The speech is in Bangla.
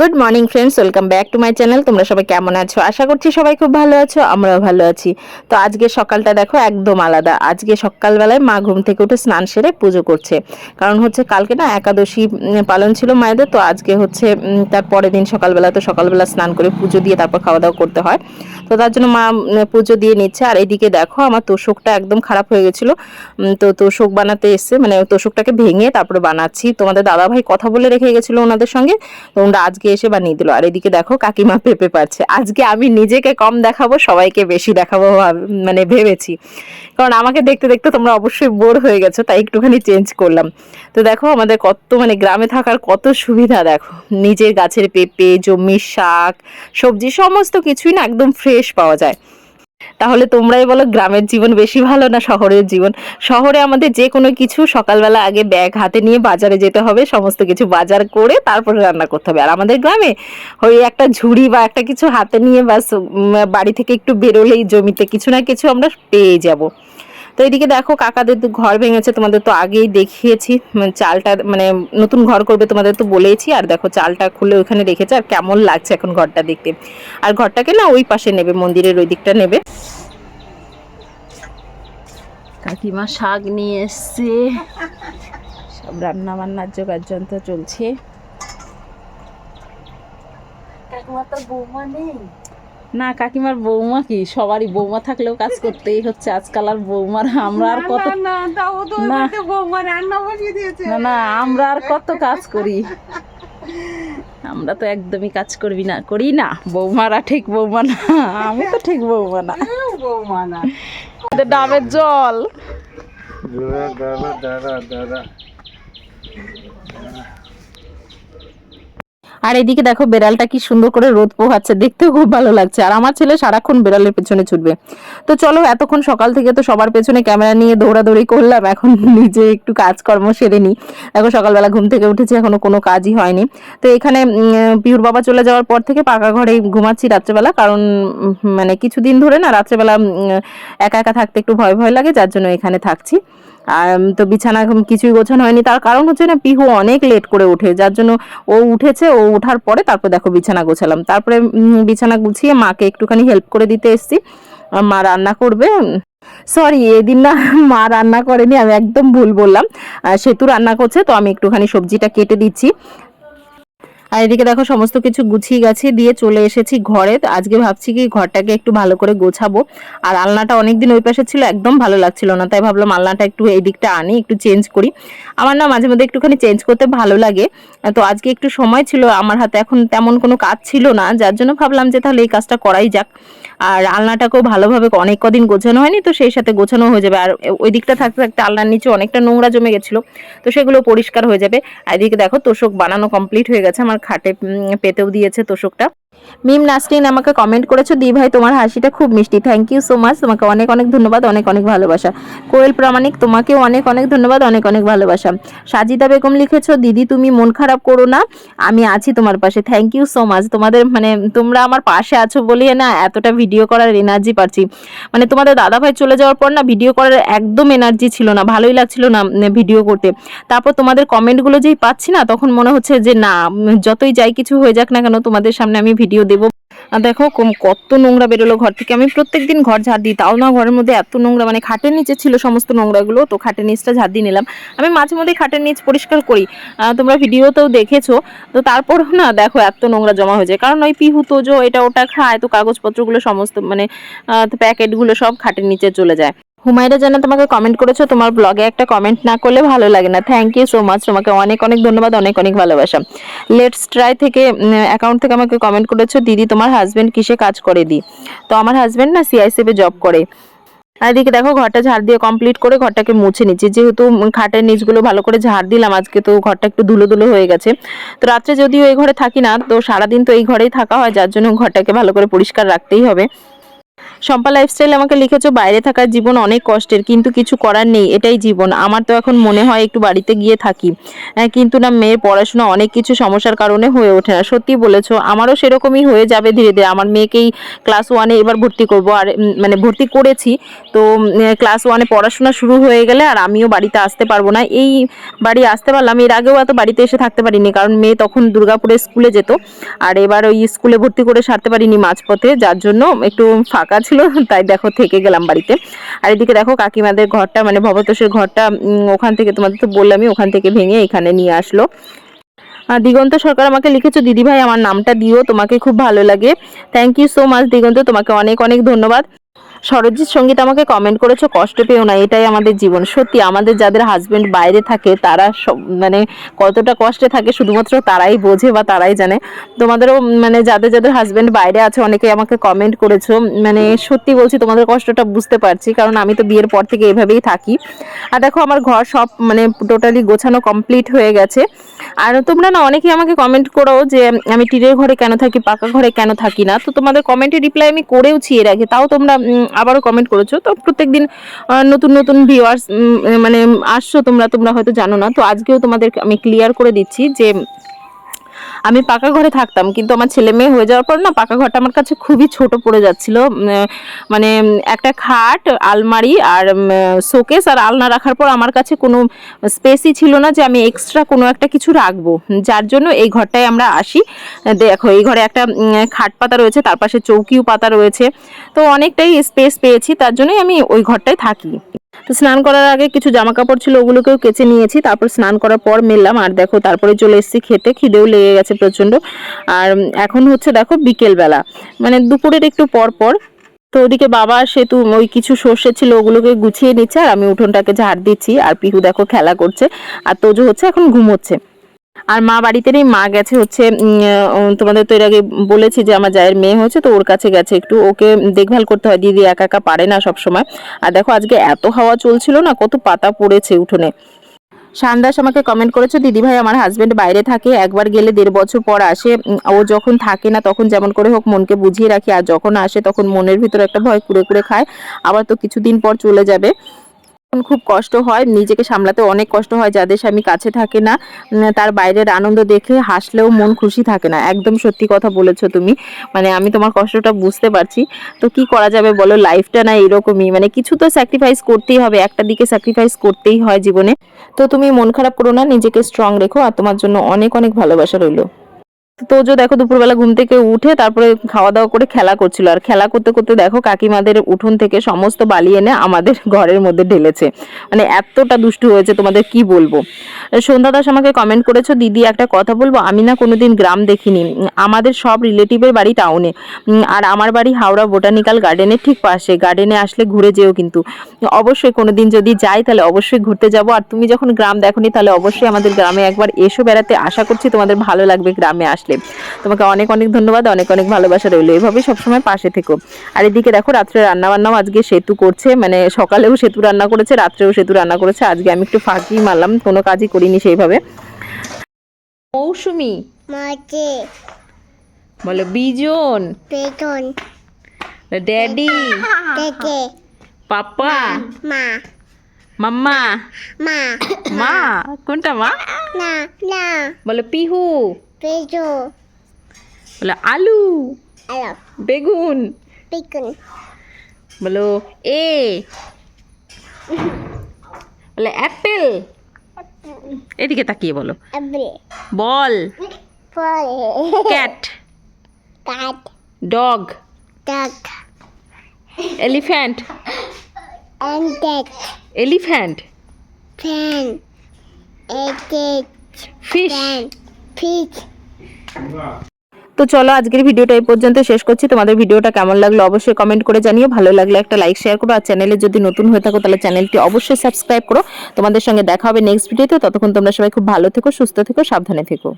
Good morning friends welcome back to my channel তোমরা সবাই কেমন আছো? আশা করছি সবাই খুব ভালো আছো, আমরাও ভালো আছি। তো আজকে সকালটা দেখো একদম আলাদা। আজকে সকালবেলায় মা ঘুম থেকে উঠে স্নান সেরে পুজো করছে। কারণ হচ্ছে কালকে না একাদশী পালন ছিল মায়েদের, তো আজকে হচ্ছে তার পরের দিন সকালবেলা, তো সকালবেলা স্নান করে পুজো দিয়ে তারপর খাওয়া দাওয়া করতে হয়। তো তার জন্য মা পুজো দিয়ে নিচ্ছে। আর এদিকে দেখো আমার তোষকটা একদম খারাপ হয়ে গেছিল। তো তোষক বানাতে এসছে। মানে তোষকটাকে ভেঙে তারপরে বানাচ্ছি। তোমাদের দাদা ভাই কথা বলে রেখে গেছিল ওনাদের সঙ্গে। তো আজকে এসে বানিয়ে দিল। আর এদিকে দেখো কাকিমা পেঁপে পারছে। আজকে আমি নিজেকে কম দেখাবো, সবাইকে বেশি দেখাবো মানে ভেবেছি। কারণ আমাকে দেখতে দেখতে তোমরা অবশ্যই বোর হয়ে গেছো, তাই একটুখানি চেঞ্জ করলাম। তো দেখো আমাদের কত মানে গ্রামে থাকার কত সুবিধা দেখো। নিজের গাছের পেঁপে, জমির শাক, সবজি, সমস্ত কিছুই না একদম ফ্রেশ পাওয়া যায়। তাহলে তোমরাই বলো গ্রামের জীবন বেশি ভালো না শহরের জীবন? শহরে আমাদের যে কোনো কিছু সকালবেলা আগে ব্যাগ হাতে নিয়ে বাজারে যেতে হবে, সমস্ত কিছু বাজার করে তারপরে রান্না করতে হবে। আর আমাদের গ্রামে ওই একটা ঝুড়ি বা একটা কিছু হাতে নিয়ে বাস বাড়ি থেকে একটু বেরোলেই জমিতে কিছু না কিছু আমরা পেয়ে যাব। তো এদিকে দেখো কাকাদের তো ঘর ভেঙেছে তোমাদের তো আগেই দেখিয়েছি। চালটা মানে নতুন ঘর করবে তোমাদের তো বলেইছি আর দেখো চালটা খুলে ওখানে রেখেছে আর কেমন লাগছে এখন ঘরটা দেখতে। আর ঘরটাকে না ওই পাশে নেবে মন্দিরের ওই দিকটা নেবে। কাকিমা শাক নিয়ে এসছে। সব রান্না বান্নার জোগাড় যন্ত্র চলছে। কাকিমা তোর বৌমা নেই? না কাকিমার বৌমা কি? সবারই বৌমা থাকলেও কাজ করতেই হচ্ছে। আজকাল আর বৌমার আমরা আর কত না না আমরা আর কত কাজ করি। আমরা তো একদমই কাজ করবি না করি না। বৌমারা ঠিক বৌমা না আমি তো ঠিক বৌমা না। বৌমা না। আমাদের ডাবের জল। দাদা দাদা দাদা আর এদিকে দেখো বেড়ালটা কি সুন্দর করে রোদ পোহাচ্ছে, দেখতেও খুব ভালো লাগছে। আর আমার ছেলে সারাক্ষণ বেড়ালের পেছনে ছুটবে। তো চলো, এতক্ষণ সকাল থেকে তো সবার পেছনে ক্যামেরা নিয়ে দৌড়াদৌড়ি করলাম, এখন নিজে একটু কাজকর্ম সেরে নিই। দেখো সকালবেলা ঘুম থেকে উঠেছি, এখনও কোনো কাজই হয়নি। তো এখানে পিহুর বাবা চলে যাওয়ার পর থেকে পাকা ঘরে ঘুমাচ্ছি রাত্রেবেলা, কারণ মানে কিছুদিন ধরে না রাত্রেবেলা একা একা থাকতে একটু ভয় ভয় লাগে, যার জন্য এখানে থাকছি। তো বিছানা কিছুই গোছানো হয়নি। তার কারণ হচ্ছে না, পিহু অনেক লেট করে ওঠে, যার জন্য ও উঠেছে, ও ওঠার পরে তারপর দেখো বিছানা গোছালাম। তারপরে বিছানা গুছিয়ে মাকে একটুখানি হেল্প করে দিতে এসছি। মা রান্না করবে সরি এদিন না মা রান্না করেনি, আমি একদম ভুল বললাম। সেতু রান্না করছে, তো আমি একটুখানি সবজিটা কেটে দিচ্ছি। আর এদিকে দেখো, সমস্ত কিছু গুছিয়ে গাছিয়ে দিয়ে চলে এসেছি ঘরে। তো আজকে ভাবছি কি ঘরটাকে একটু ভালো করে গোছাবো। আর আলনাটা অনেকদিন ওই পাশে ছিল, একদম ভালো লাগছিল না। তাই ভাবলাম আলনাটা একটু এই দিকটা আনি, একটু চেঞ্জ করি। আমার না মাঝে মধ্যে একটুখানি চেঞ্জ করতে ভালো লাগে। তো আজকে একটু সময় ছিল, আমার হাতে এখন তেমন কোনো কাজ ছিল না। যার জন্য ভাবলাম যে তাহলে এই কাজটা করাই যাক। আর আলনাটাকেও ভালোভাবে অনেক কদিন গোছানো হয়নি, তো সেই সাথে গোছানো হয়ে যাবে। আর ওই দিকটা থাকতে থাকতে আলনার নিচে অনেকটা নোংরা জমে গেছিল, তো সেগুলো পরিষ্কার হয়ে যাবে। আর এদিকে দেখো, তোষক বানানো কমপ্লিট হয়ে গেছে। আমার খাটে পেতেও দিয়েছে তোষকটা। মিম নাসরিন, আমাকে কমেন্ট করেছ। দি ভাই, তোমার হাসিটা খুব মিষ্টি। থ্যাংক ইউ সো মাচ তোমাকে অনেক অনেক ধন্যবাদ, অনেক অনেক ভালোবাসা। কোয়েল প্রামাণিক, তোমাকেও অনেক অনেক ধন্যবাদ, অনেক অনেক ভালোবাসা। সাজিদা বেগম লিখেছো, দিদি, তুমি মন খারাপ করো না। আমি আছি তোমার পাশে। থ্যাংক ইউ সো মাচ তোমাদের মানে তোমরা আমার পাশে আছো বলে না, এতটা ভিডিও করার এনার্জি পাচ্ছি। মানে তোমাদের দাদা ভাই চলে যাওয়ার পর না ভিডিও করার একদম এনার্জি ছিল না। ভালোই লাগছিল না ভিডিও করতে। তারপর তোমাদের কমেন্টগুলো যেই পাচ্ছি না, তখন মনে হচ্ছে যে, না যতই যাই কিছু হয়ে যাক না কেন, তোমাদের সামনে আমি ভিডিও দেবো। আর দেখো কত নোংরা বেরোলো ঘর থেকে। আমি প্রত্যেক দিন ঘর ঝাড় দিই, তাও না ঘরের মধ্যে এত নোংরা। মানে খাটের নিচে ছিল সমস্ত নোংরাগুলো, তো খাটের নিচটা ঝাড় দিয়ে নিলাম। আমি মাঝে মধ্যে খাটের নিচ পরিষ্কার করি। তোমরা ভিডিওতেও দেখেছ। তো তারপরেও না দেখো, এত নোংরা জমা হয়ে যায় কারণ ওই পিহু, তোজো, এটা ওটা খায়, তো কাগজপত্রগুলো সমস্ত মানে প্যাকেটগুলো সব খাটের নিচে চলে যায়। হুমায়রা জানা, তোমাকে কমেন্ট করেছ, তোমার ব্লগে একটা কমেন্ট না করলে ভালো লাগে না। থ্যাংক ইউ সো মাচ তোমাকে অনেক অনেক ধন্যবাদ, অনেক অনেক ভালোবাসা। লেটস ট্রাই থেকে অ্যাকাউন্ট থেকে আমাকে কমেন্ট করেছ, দিদি, তোমার হাজব্যান্ড কিসে কাজ করে দি? তো আমার হাজবেন্ড না সিআইসিএফে জব করে। আর এদিকে দেখো, ঘরটা ঝাড় দিয়ে কমপ্লিট করে ঘরটাকে মুছে নিচ্ছি। যেহেতু খাটের নিচগুলো ভালো করে ঝাড় দিলাম, আজকে তো ঘরটা একটু ধুলো ধুলো হয়ে গেছে। তো রাত্রে যদিও এই ঘরে থাকি না, তো সারাদিন তো এই ঘরেই থাকা হয়, যার জন্য ঘরটাকে ভালো করে পরিষ্কার রাখতেই হবে। শম্পা লাইফস্টাইল আমাকে লিখেছো বাইরে থাকার জীবন অনেক কষ্টের কিন্তু কিছু করার নেই এটাই জীবন। আমার তো এখন মনে হয় একটু বাড়িতে গিয়ে থাকি। আহ, কিন্তু না মেয়ের পড়াশোনা অনেক কিছু সমস্যার কারণে হয়ে ওঠে না। সত্যি বলেছ আমারও সেরকমই হয়ে যাবে ধীরে ধীরে। আমার মেয়েকেই ক্লাস ওয়ানে এবার ভর্তি করব। আর মানে ভর্তি করেছি তো ক্লাস ওয়ানে পড়াশোনা শুরু হয়ে গেলে আর আমিও বাড়িতে আসতে পারব না। এই বাড়ি আসতে পারলাম এর আগেও এত বাড়িতে এসে থাকতে পারিনি কারণ মেয়ে তখন দুর্গাপুরে স্কুলে যেত। আর এবার ওই স্কুলে ভর্তি করে সারতে পারিনি মাঝপথে যার জন্য একটু ফাঁকা তাই দেখো থেকে গেলাম বাড়িতে। আর এদিকে দেখো কাকিমাদের ঘরটা মানে ভবতোষের ঘরটা ওখান থেকে তোমাদের তো বললামই, ওখান থেকে ভেঙে এখানে নিয়ে আসলো। দিগন্ত সরকার আমাকে লিখেছো দিদি ভাই আমার নামটা দিও, তোমাকে খুব ভালো লাগে। Thank you so much Diganta, তোমাকে অনেক অনেক ধন্যবাদ। সরজিৎ সংগীত আমাকে কমেন্ট করেছ, কষ্ট পেও না, এটাই আমাদের জীবন। সত্যি, আমাদের যাদের হাজবেন্ড বাইরে থাকে, তারা মানে কতটা কষ্টে থাকে, শুধুমাত্র তারাই বোঝে বা তারাই জানে। তোমাদেরও মানে যাদের যাদের হাজবেন্ড বাইরে আছে অনেকে আমাকে কমেন্ট করেছ। মানে সত্যি বলছি, তোমাদের কষ্টটা বুঝতে পারছি, কারণ আমি তো বিয়ের পর থেকে এভাবেই থাকি। আর দেখো, আমার ঘর সব মানে টোটালি গোছানো কমপ্লিট হয়ে গেছে। আর তোমরা না, অনেকেই আমাকে কমেন্ট করো যে, আমি টিনের ঘরে কেন থাকি, পাকা ঘরে কেন থাকি না? তো তোমাদের কমেন্টের রিপ্লাই আমি করেওছি এর আগে, তাও তোমরা আবারও কমেন্ট করেছ। তো প্রত্যেক দিন নতুন নতুন ভিউয়ার্স মানে আসছো তোমরা তোমরা হয়তো জানো না। তো আজকেও তোমাদের আমি ক্লিয়ার করে দিচ্ছি যে আমি পাকা ঘরে থাকতাম, কিন্তু আমার ছেলে মেয়ে হয়ে যাওয়ার পর না পাকা ঘরটা আমার কাছে খুবই ছোট পড়ে যাচ্ছিল। মানে একটা খাট, আলমারি আর শোকেস আর আলনা রাখার পর আমার কাছে কোনো স্পেসই ছিল না যে আমি এক্সট্রা কোনো একটা কিছু রাখব। যার জন্য এই ঘরটায় আমরা আসি। দেখো, এই ঘরে একটা খাট পাতা রয়েছে, তার পাশে চৌকিও পাতা রয়েছে। তো অনেকটাই স্পেস পেয়েছি, তার জন্যই আমি ওই ঘরটায় থাকি। তো স্নান করার আগে কিছু জামা কাপড় ছিল, ওগুলোকেও কেচে নিয়েছি। তারপর স্নান করার পর মেললাম, আর দেখো তারপরে চলে এসেছি খেতে, খিদেও লেগে গেছে প্রচণ্ড। আর এখন হচ্ছে দেখো বিকেলবেলা মানে দুপুরের একটু পর পর। তো ওদিকে বাবা, সেতু, ওই কিছু সর্ষে ছিল, ওগুলোকে গুছিয়ে নিচ্ছে, আর আমি উঠোনটাকে ঝাড় দিচ্ছি। আর পিহু দেখো খেলা করছে, আর তোজো হচ্ছে এখন ঘুমোচ্ছে। আর মা বাড়িতে নেই মা গেছে হচ্ছে তোমাদের তো এর আগে বলেছি যে আমার জায়ের মেয়ে হয়েছে, তো ওর কাছে গেছে একটু, ওকে দেখভাল করতে হয়, দিদি একা একা পারে না সব সময় আর দেখো, আজকে এত হাওয়া চলছিল না, কত পাতা পড়েছে উঠোনে। শানদাস আমাকে কমেন্ট করেছে, দিদি ভাই, আমার হাজবেন্ড বাইরে থাকে, একবার গেলে দেড় বছর পর আসে। ও যখন থাকে না, তখন যেমন করে হোক মনকে বুঝিয়ে রাখি, আর যখন আসে, তখন মনের ভিতরে একটা ভয় কুড়ে কুড়ে খায়। আবার তো কিছুদিন পর চলে যাবে। খুব কষ্ট হয়, নিজেকে সামলাতে অনেক কষ্ট হয় যাদের স্বামী কাছে থাকে না। তার বাইরের আনন্দ দেখে হাসলেও মন খুশি থাকে না। একদম সত্যি কথা বলেছ তুমি। মানে আমি তোমার কষ্টটা বুঝতে পারছি। তো কি করা যাবে বলো? লাইফটা না এরকমই। মানে কিছু তো স্যাক্রিফাইস করতেই হবে। একটা দিকে স্যাক্রিফাইস করতেই হয় জীবনে। তো তুমি মন খারাপ করো না, নিজেকে স্ট্রং রেখো। আর তোমার জন্য অনেক অনেক ভালোবাসা রইল। তো যে দেখো দুপুরবেলা ঘুম থেকে উঠে তারপরে খাওয়া দাওয়া করে খেলা করছিল। আর খেলা করতে করতে দেখো কাকিমাদের উঠোন থেকে সমস্ত বালি এনে আমাদের ঘরের মধ্যে ঢেলেছে। মানে এতটা দুষ্টু হয়েছে তোমাদের কি বলব? সন্ধ্যা দাস আমাকে কমেন্ট করেছ, দিদি, একটা কথা বলব? আমি না কোনোদিন গ্রাম দেখিনি। আমাদের সব রিলেটিভের বাড়ি টাউনে আর আমার বাড়ি হাওড়া বোটানিক্যাল গার্ডেনের ঠিক পাশে। গার্ডেনে আসলে ঘুরে যেও কিন্তু। অবশ্যই কোনোদিন যদি যাই তাহলে অবশ্যই ঘুরতে যাব। আর তুমি যখন গ্রাম দেখোনি তাহলে অবশ্যই আমাদের গ্রামে একবার এসো বেড়াতে। আশা করছি তোমাদের ভালো লাগবে গ্রামে আসলে। তোমাকে অনেক অনেক ধন্যবাদ অনেক অনেক ভালোবাসা রইল। এভাবেই সবসময় পাশে থেকো। আর এদিকে দেখো রাত্রে রান্না বান্নাও আজকে সেতু করছে। মানে সকালেও সেতু রান্না করেছে রাত্রেও সেতু রান্না করেছে। আজকে আমি একটু ফাঁকি মারলাম কোনো কাজই করিনি সেইভাবে। মৌসুমি। বলো বিজন। ড্যাডি। পাপা মা। মাম্মা। মা। মা? কোনটা মা? না না। বলো পিহু। পেজো বলো আলু বেগুন বেগুন। বলো এ বলে অ্যাপেল। এদিকে তাকিয়ে বলো। Ball. Cat. Cat dog. Dog elephant. Elephant. Fan. Fish. Fish তো চলো আজকের ভিডিওটা এই পর্যন্ত শেষ করছি। তোমাদের ভিডিওটা কেমন লাগল অবশ্যই কমেন্ট করে জানিও। ভালো লাগলে একটা লাইক শেয়ার করো। আর চ্যানেলে যদি নতুন হয়ে থাকো, তাহলে চ্যানেলটি অবশ্যই সাবস্ক্রাইব করো। তোমাদের সঙ্গে দেখা হবে নেক্সট ভিডিওতে ততক্ষণ তোমরা সবাই খুব ভালো থেকো, সুস্থ থেকো, সাবধানে থেকো।